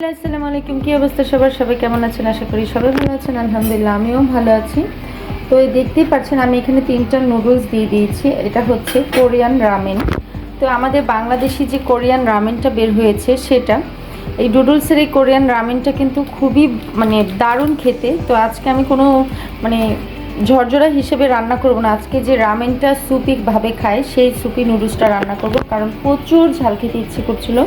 আসসালামু আলাইকুম, কি অবস্থা সবার? সবাই কেমন আছেন? আশা করি সবাই ভালো আছেন। আলহামদুলিল্লাহ, আমিও ভালো আছি। তো এই দেখতেই পাচ্ছেন, আমি এখানে তিনটা নুডলস দিয়ে দিয়েছি। এটা হচ্ছে কোরিয়ান রামেন। তো আমাদের বাংলাদেশি যে কোরিয়ান রামেনটা বের হয়েছে, সেটা। এই নুডলসের এই কোরিয়ান রামেনটা কিন্তু খুবই মানে দারুণ খেতে। তো আজকে আমি কোনো মানে ঝরঝরা হিসেবে রান্না করব না। আজকে যে রামেনটা সুপিকভাবে খায়, সেই সুপি নুডলসটা রান্না করব। কারণ প্রচুর ঝাল খেতে ইচ্ছে করছিল।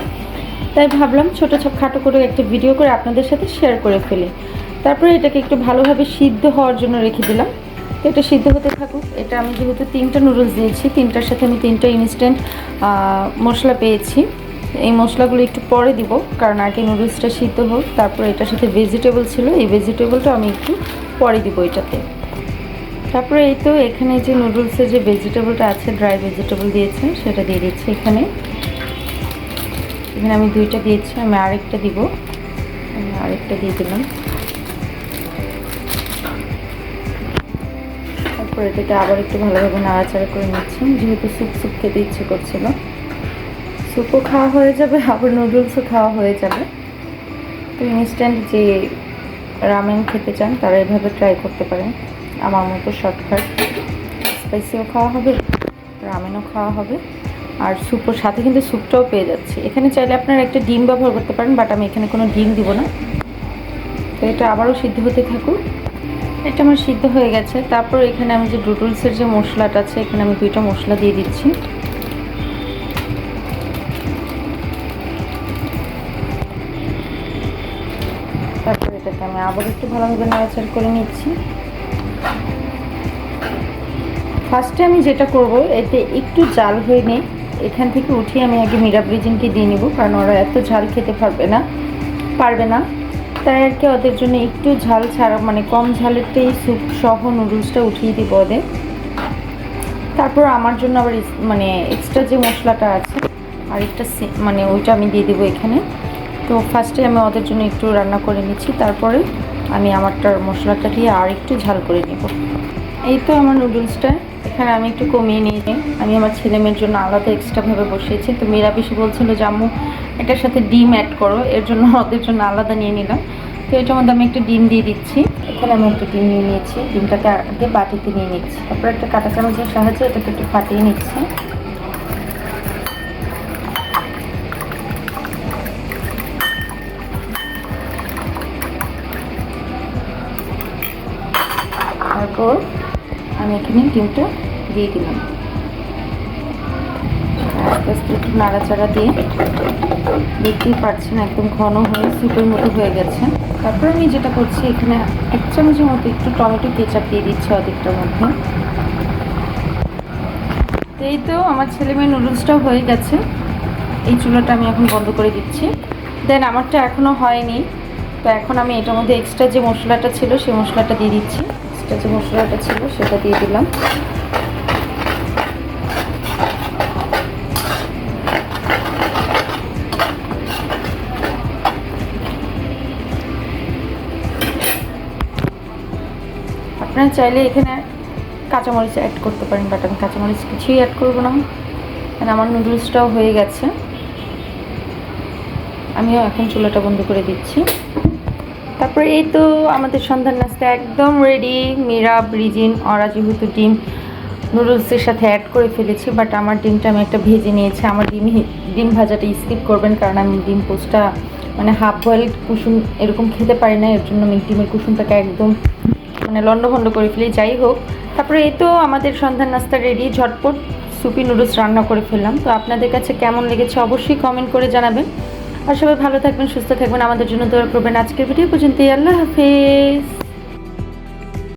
তাই ভাবলাম ছোটো ছোট খাটো করে একটা ভিডিও করে আপনাদের সাথে শেয়ার করে ফেলি। তারপরে এটাকে একটু ভালোভাবে সিদ্ধ হওয়ার জন্য রেখে দিলাম। এটা সিদ্ধ হতে থাকুক। এটা আমি যেহেতু তিনটা নুডলস দিয়েছি, তিনটার সাথে আমি তিনটা ইনস্ট্যান্ট মশলা পেয়েছি। এই মশলাগুলো একটু পরে দিব, কারণ আগে নুডলসটা সিদ্ধ হোক, তারপর এটার সাথে ভেজিটেবল ছিল, এই ভেজিটেবলটা আমি একটু পরে দিব এটাতে। তারপরে এই তো এখানে যে নুডলসের যে ভেজিটেবলটা আছে ড্রাই ভেজিটেবল দিয়েছে সেটা দিয়ে দিচ্ছি এখানে। এখানে আমি দুইটা দিয়েছি, আমি আরেকটা দিব। আরেকটা দিয়ে দিলাম। তারপরে এটাকে আবার একটু ভালোভাবে নাড়াচাড়া করে নিচ্ছি। যেহেতু স্যুপ স্যুপ খেতে ইচ্ছে করছিল। স্যুপও খাওয়া হয়ে যাবে, আবার নুডলসও খাওয়া হয়ে যাবে। তো ইনস্ট্যান্ট যে রামেন খেতে চান, তারা এভাবে ট্রাই করতে পারেন। আমার মতো শর্টকাট স্পাইসিও খাওয়া হবে রামেনও খাওয়া হবে। আর স্যুপের সাথে কিন্তু স্যুপটাও পেয়ে যাচ্ছে। এখানে চাইলে আপনারা একটা ডিম ব্যবহার করতে পারেন বাট আমি এখানে কোনো ডিম দিব না। তো এটা আবারও সিদ্ধ হতে থাকুক। এটা আমার সিদ্ধ হয়ে গেছে। তারপর এখানে আমি যে ডুডলসের যে মশলাটা আছে, এখানে আমি দুইটা মশলা দিয়ে দিচ্ছি। তারপর এটাকে আমি আবার একটু ভালোভাবে নাড়াচাড় করে নিচ্ছি। ফার্স্টে আমি যেটা করব, এতে একটু জাল হয়ে নেই এখান থেকে উঠিয়ে আমি আগে মীরা ব্রিজিনকে দিয়ে নিব, কারণ ওরা এত ঝাল খেতে পারবে না পারবে না। তাই আর কি ওদের জন্য একটু ঝাল ছাড়া মানে কম ঝালেরটাই স্যুপ সহ নুডলসটা উঠিয়ে দিব ওদের। তারপর আমার জন্য আবার মানে এক্সট্রা যে মশলাটা আছে, আরেকটা মানে ওইটা আমি দিয়ে দেবো এখানে। তো ফার্স্টে আমি ওদের জন্য একটু রান্না করে নিচ্ছি, তারপরে আমি আমারটার মশলাটা দিয়ে আর একটু ঝাল করে নেব। এই তো আমার নুডলসটা এখানে আমি একটু কমিয়ে নিয়েছি আমি আমার ছেলে মেয়ের জন্য আলাদা এক্সট্রাভাবে বসিয়েছি। তো মেয়েরা বেশি বলছিল যে, আম্মু, এটার সাথে ডিম অ্যাড করো। এর জন্য ওদের জন্য আলাদা নিয়ে নিলাম। তো এটার মধ্যে আমি একটা ডিম দিয়ে দিচ্ছি। এখানে আমি একটা ডিম নিয়ে নিয়েছি। ডিমটাকে আগে বাটিতে নিয়ে নিচ্ছি। তারপর একটা কাঁটা চামচের সাহায্যে এটাকে একটু ফাটিয়ে নিচ্ছি। তারপর আমি এখানে ডিমটা দিয়ে দিলাম। আস্তে আস্তে একটু নাড়াচাড়া দিয়ে দেখতেই পাচ্ছেন একদম ঘন হয়ে স্যুপের মতো হয়ে গেছে। তারপর আমি যেটা করছি, এখানে এক চামচের মতো একটু টমেটো কেচাপ দিয়ে দিচ্ছি অর্ধেকটার মধ্যে। এই তো আমার ছেলে মেয়ে নুডলসটাও হয়ে গেছে। এই চুলাটা আমি এখন বন্ধ করে দিচ্ছি। দেন আমারটা এখনও হয়নি। তো এখন আমি এটার মধ্যে এক্সট্রা যে মশলাটা ছিল, সেই মশলাটা দিয়ে দিচ্ছি। এক্সট্রা যে মশলাটা ছিল, সেটা দিয়ে দিলাম। আপনারা চাইলে এখানে কাঁচামরিচ অ্যাড করতে পারেন বাট আমি কাঁচামরিচ কিছুই অ্যাড করব না। কারণ আমার নুডলসটাও হয়ে গেছে। আমিও এখন চুলাটা বন্ধ করে দিচ্ছি। তারপরে এই তো আমাদের সন্ধ্যার নাস্তা একদম রেডি মীরা, ব্রিজিন, ওরা যেহেতু ডিম নুডলসের সাথে অ্যাড করে ফেলেছি বাট আমার ডিমটা আমি একটা ভেজে নিয়েছি। আমার ডিম ডিম ভাজাটা স্কিপ করবেন, কারণ আমি ডিম পোস্টটা মানে হাফ বয়েল কুসুম এরকম খেতে পারি না, এর জন্য আমি ডিমের কুসুমটাকে একদম মানে লন্ডভন্ড করে ফেলি। যাই হোক, তারপরে এই তো আমাদের সন্ধ্যার নাস্তা রেডি ঝটপট সুপি নুডলস রান্না করে ফেললাম। তো আপনাদের কাছে কেমন লেগেছে অবশ্যই কমেন্ট করে জানাবেন। আর সবাই ভালো থাকবেন, সুস্থ থাকবেন। আমাদের জন্য দোয়া করবেন। আজকের ভিডিও পর্যন্ত আল্লাহ হাফেজ।